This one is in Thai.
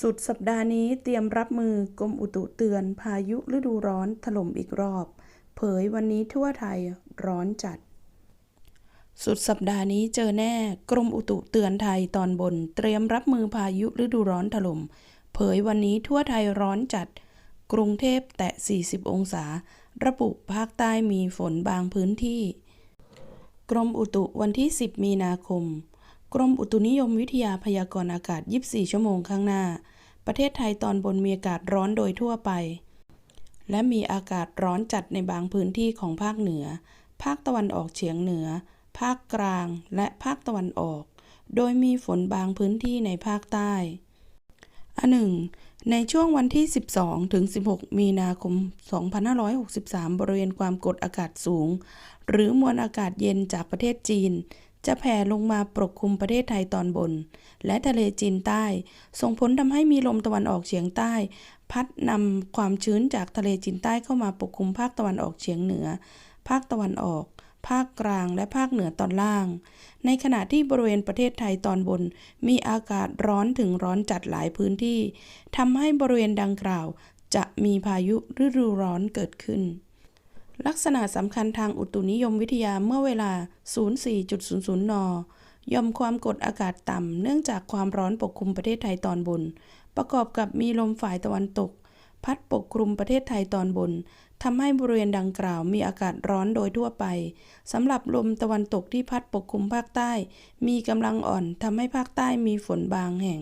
สุดสัปดาห์นี้เตรียมรับมือกรมอุตุเตือนพายุฤดูร้อนถล่มอีกรอบ เผยวันนี้ทั่วไทยร้อนจัด สุดสัปดาห์นี้เจอแน่กรมอุตุเตือนไทยตอนบน เตรียมรับมือพายุฤดูร้อนถล่ม เผยวันนี้ทั่วไทยร้อนจัด กรุงเทพแตะ 40 องศา ระบุภาคใต้มีฝนบางพื้นที่ กรมอุตุวันที่ 10 มีนาคม กรมอุตุนิยมวิทยาพยากรณ์อากาศ 24 ชั่วโมงข้างหน้า ประเทศไทยตอนบนมีอากาศร้อนโดยทั่วไป และมีอากาศร้อนจัดในบางพื้นที่ของภาคเหนือ ภาคตะวันออกเฉียงเหนือ ภาคกลาง และภาคตะวันออก โดยมีฝนบางพื้นที่ในภาคใต้อันหนึ่งในช่วงวันที่ 12 ถึง 16 มีนาคม 2563 บริเวณความกดอากาศสูง หรือมวลอากาศเย็นจากประเทศจีน จะแผ่ลงมาปกคลุมประเทศไทยตอนบน และทะเลจีนใต้ ส่งผลทำให้มีลมตะวันออกเฉียงใต้ พัดนำความชื้นจากทะเลจีนใต้เข้ามาปกคลุมภาคตะวันออกเฉียงเหนือ ภาคตะวันออก ภาคกลางและภาคเหนือตอนล่าง ในขณะที่บริเวณประเทศไทยตอนบน มีอากาศร้อนถึงร้อนจัดหลายพื้นที่ทำให้บริเวณดังกล่าว จะมีพายุฤดูร้อนเกิดขึ้น ลักษณะสำคัญทางอุตุนิยมวิทยาเมื่อเวลา 04.00 น ยอมความกดอากาศต่ำเนื่องจากความร้อนปกคลุมประเทศไทยตอนบน ประกอบกับมีลมฝ่ายตะวันตก พัดปกคลุมประเทศไทยตอนบนทำให้บริเวณดังกล่าวมีอากาศร้อนโดยทั่วไปสำหรับลมตะวันตกที่พัดปกคลุมภาคใต้ มีกำลังอ่อนทำให้ภาคใต้มีฝนบางแห่ง